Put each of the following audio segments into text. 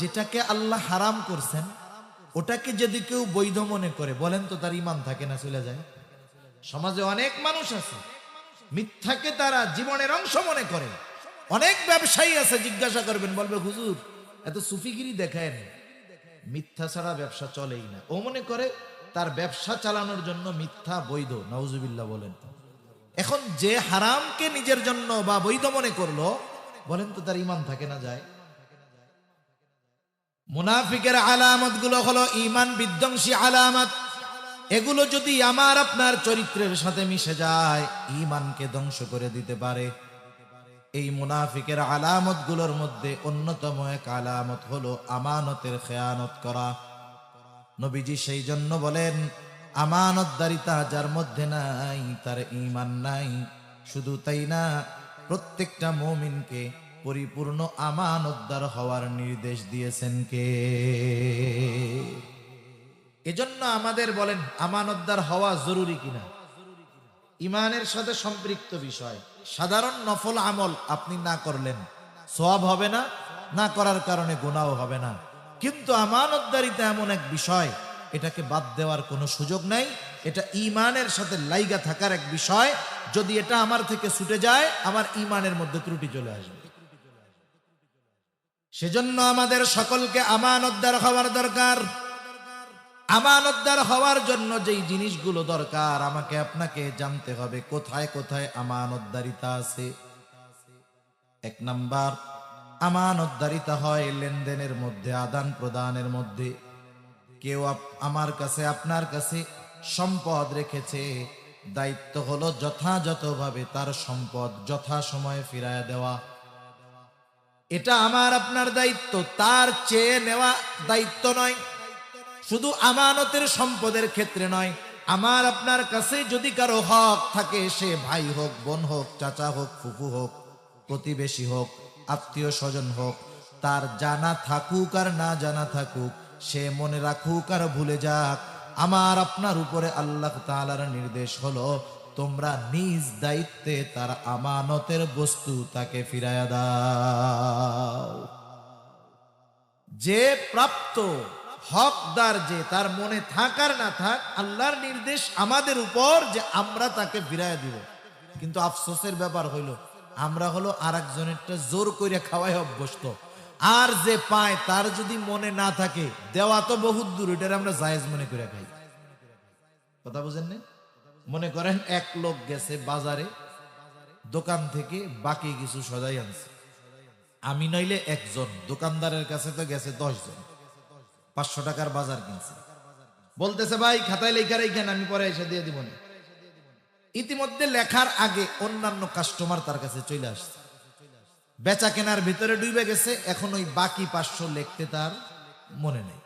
যেটাকে আল্লাহ হারাম করছেন, ওটাকে যদি কেউ বৈধ মনে করে, বলেন তো তার ইমান থাকে না চলে যায়। সমাজে অনেক মানুষ আছে, মিথ্যাকে তারা জীবনের অংশ মনে করে। অনেক ব্যবসায়ী আছে, জিজ্ঞাসা করবেন, বলবে, হুজুর, এত সুফিগিরি দেখেন মিথ্যা ছাড়া ব্যবসা চলেই না। ও মনে করে, তার ব্যবসা চালানোর জন্য মিথ্যা বৈধ নওজুবিল্লাহ বলেন এখন যে হারামকে নিজের জন্য বা বৈধ মনে করল, বলেন তো তার ইমান থাকে না যায়। মুনাফিকের আলামতগুলো হলো ইমান বিধ্বংসী আলামত। এগুলো যদি আমার আপনার চরিত্রের সাথে মিশে যায় ইমানকে ধ্বংস করে দিতে পারে। এই মুনাফিকের আলামতগুলোর মধ্যে অন্যতম এক আলামত হলো আমানতের খেয়ানত করা। নবীজি সেই জন্য বলেন, আমানতদারিতা যার মধ্যে নাই, তার ইমান নাই। শুধু তাই না, প্রত্যেকটা মমিনকে পরিপূর্ণ আমানতদার হওয়ার নির্দেশ দিয়েছেন কে? এজন্য আমাদের বলেন, আমানতদার হওয়া জরুরি কিনা? ইমানের সাথে সম্পৃক্ত বিষয়। সাধারণ নফল আমল আপনি না করলেন, সওয়াব হবে না না করার কারণে গুনাও হবে না। কিন্তু আমানতদারিতা এমন এক বিষয়, এটাকে বাদ দেওয়ার কোনো সুযোগ নাই। এটা ইমানের সাথে লাইগা থাকার এক বিষয়। যদি এটা আমার থেকে ছুটে যায়, আমার ইমানের মধ্যে ত্রুটি চলে আসবে। সেজন্য আমাদের সকলকে আমানতদার হওয়ার দরকার। আমানতদার হওয়ার জন্য যেই জিনিসগুলো দরকার, আমাকে আপনাকে জানতে হবে, কোথায় কোথায় আমানতদারিতা আছে? এক নাম্বার, আমানতদারিতা হয় লেনদেনের মধ্যে, আদান প্রদানের মধ্যে। কেউ আমার কাছে, আপনার কাছে সম্পদ রেখেছে, দায়িত্ব হলো যথাযথভাবে তার সম্পদ যথা সময়ে ফিরায় দেওয়া। এটা আমার আপনার দায়িত্ব। তার চেয়ে নেওয়া দায়িত্ব নয়। শুধু আমানতের সম্পদের ক্ষেত্রে নয়। আমার আপনার কাছে যদি কারও হক থাকে, সে ভাই হোক, বোন হোক, চাচা হোক, ফুফু হোক, প্রতিবেশী হোক, আত্মীয় স্বজন হোক, তার জানা থাকুক আর না জানা থাকুক, সে মনে রাখুক আর ভুলে যাক। আমার আপনার উপরে আল্লাহ তাআলার নির্দেশ হলো তোমরা নিজ দায়িত্বে তার আমানতের বস্তু তাকে ফিরায়া দাও। যে প্রাপ্ত হকদার যে তার মনে থাকার না থাক, আল্লাহর নির্দেশ আমাদের উপর যে আমরা তাকে ফিরাইয়া দিব। কিন্তু আফসোসের ব্যাপার হইল, আমরা হলো আর একজনেরটা জোর করে খাওয়াই অভ্যস্ত। আর যে পায় তার যদি মনে না থাকে, দেওয়া তো বহুত দূর, এটার আমরা জায়েজ মনে করে খাই। কথা বুঝেন না মনে করেন এক লোক গেছে বাজারে, দোকান থেকে বাকি কিছু সজাই আনছে। আমি নইলে একজন, দোকানদারের কাছে তো গেছে দশ জন পাঁচশো টাকার বাজার কিনছে। বলতেছে, ভাই, খাতায় লেখা রেখেন, আমি পরে এসে দিয়ে দিব না। ইতিমধ্যে লেখার আগে অন্যান্য কাস্টমার তার কাছে চলে আসছে। বেচা কেনার ভিতরে ডুবে গেছে, এখন ওই বাকি পাঁচশো লিখতে তার মনে নেই।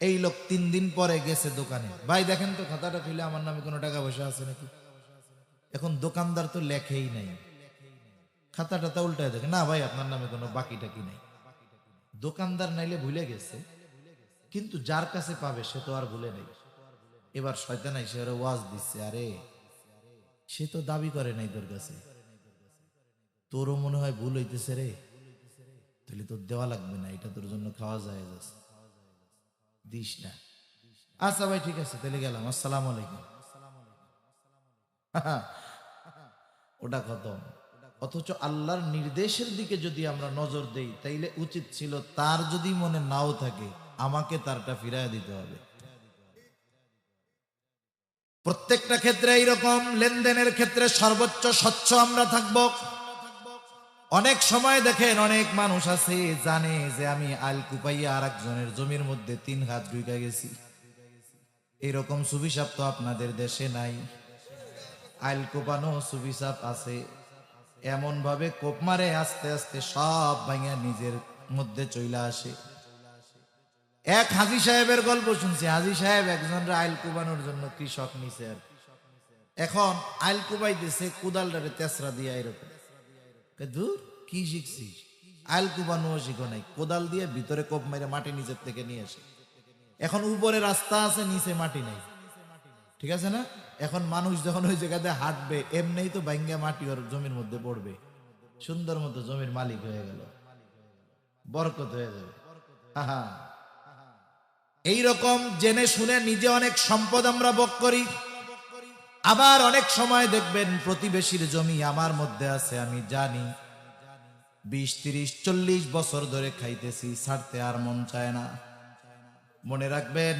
এই লোক তিন দিন পরে গেছে দোকানে। ভাই, দেখেন তো খাতাটা খুলে আমার নামে কোনো টাকা পয়সা আছে নাকি? এখন দোকানদার তো লেখেই নাই। খাতাটা তা উল্টায় দেখে, না ভাই, আপনার নামে কোনো বাকি টাকি নাই? দোকানদার নাইলে ভুলে গেছে, কিন্তু যার কাছে পাবে সে তো আর ভুলে নেই। এবার শয়তান সে ওরা ওয়াজ দিচ্ছে, আরে, সে তো দাবি করে নাই তোর কাছে। তোরও মনে হয় ভুল হইতেছে রে। তাহলে তোর দেওয়া লাগবে না, এটা তোর জন্য খাওয়া যায় যাচ্ছে দিস না। আচ্ছা ভাই, ঠিক আছে, তাহলে গেলাম। আসসালাম আলাইকুম। ওটা খতম। অথচ আল্লাহর নির্দেশের দিকে যদি আমরা নজর দেই, তাইলে উচিত ছিল তার যদি মনে নাও থাকে, আমাকে তারটা ফিরায় দিতে হবে। প্রত্যেকটা ক্ষেত্রে এইরকম, লেনদেনের ক্ষেত্রে সর্বোচ্চ স্বচ্ছ আমরা থাকব। অনেক সময় দেখেন অনেক মানুষ আছে, জানে যে আমি আল কুপাইয়া আর একজনের জমির মধ্যে তিন হাত ঢুকে গেছি। এরকম সুবিসাপ তো আপনাদের দেশে নাই। আইল কোপানো সুবিসাপ আছে। এমন ভাবে কোপ মারে আস্তে আস্তে সব ভাঙা নিজের মধ্যে চইলা আসে। এক হাজি সাহেবের গল্প শুনছি। হাজি সাহেব একজন আইল কোবানোর জন্য কৃষক নিছে আর। এখন আইল কোবাই দিছে কুদালটারে তেসরা দিয়া এরকম। দূর? কি শিখছিস আইল কোবানো শিখো নাই। কোদাল দিয়ে ভিতরে কোপ মেরে মাটি নিচের থেকে নিয়ে আসে। এখন উপরে রাস্তা আছে, নিচে মাটি নেই। ঠিক আছে না? এখন মানুষ যখন ওই জায়গাতে হাঁটবে, এমনিই তো বাইঙ্গা মাটি ওর জমির মধ্যে পড়বে। সুন্দর মতো জমির মালিক হয়ে গেল। বরকত হয়ে যাবে। আহা। এই রকম জেনে শুনে নিজে অনেক সম্পদ আমরা ভোগ করি। আবার অনেক সময় দেখবেন প্রতিবেশীর জমি আমার মধ্যে আছে, আমি জানি। বিশ, তিরিশ, চল্লিশ বছর ধরে খাইতেছি, ছাড়তে আর মন চায় না। মনে রাখবেন,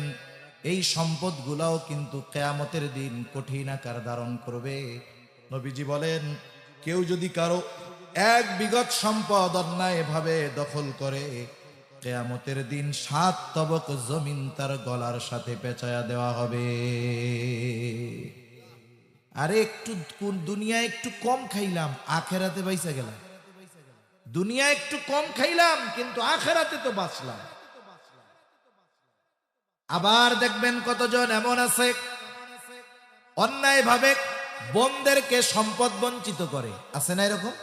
এই সম্পদগুলাও কিন্তু কেয়ামতের দিন কঠিন আকার ধারণ করবে। নবীজি বলেন, কেউ যদি কারও এক বিগত সম্পদ অন্যায় ভাবে দখল করে, কেয়ামতের দিন সাত তবক জমিন তার গলার সাথে পেঁচায়া দেওয়া হবে। আরে একটু দুনিয়া একটু কম খাইলাম, আখেরাতে বাইসা গেলাম। দুনিয়া একটু কম খাইলাম, কিন্তু আখেরাতে তো বাঁচলাম। আবার দেখবেন কতজন এমন আছে অন্যায় ভাবে বোনদেরকে সম্পদ বঞ্চিত করে। আছে না এরকম?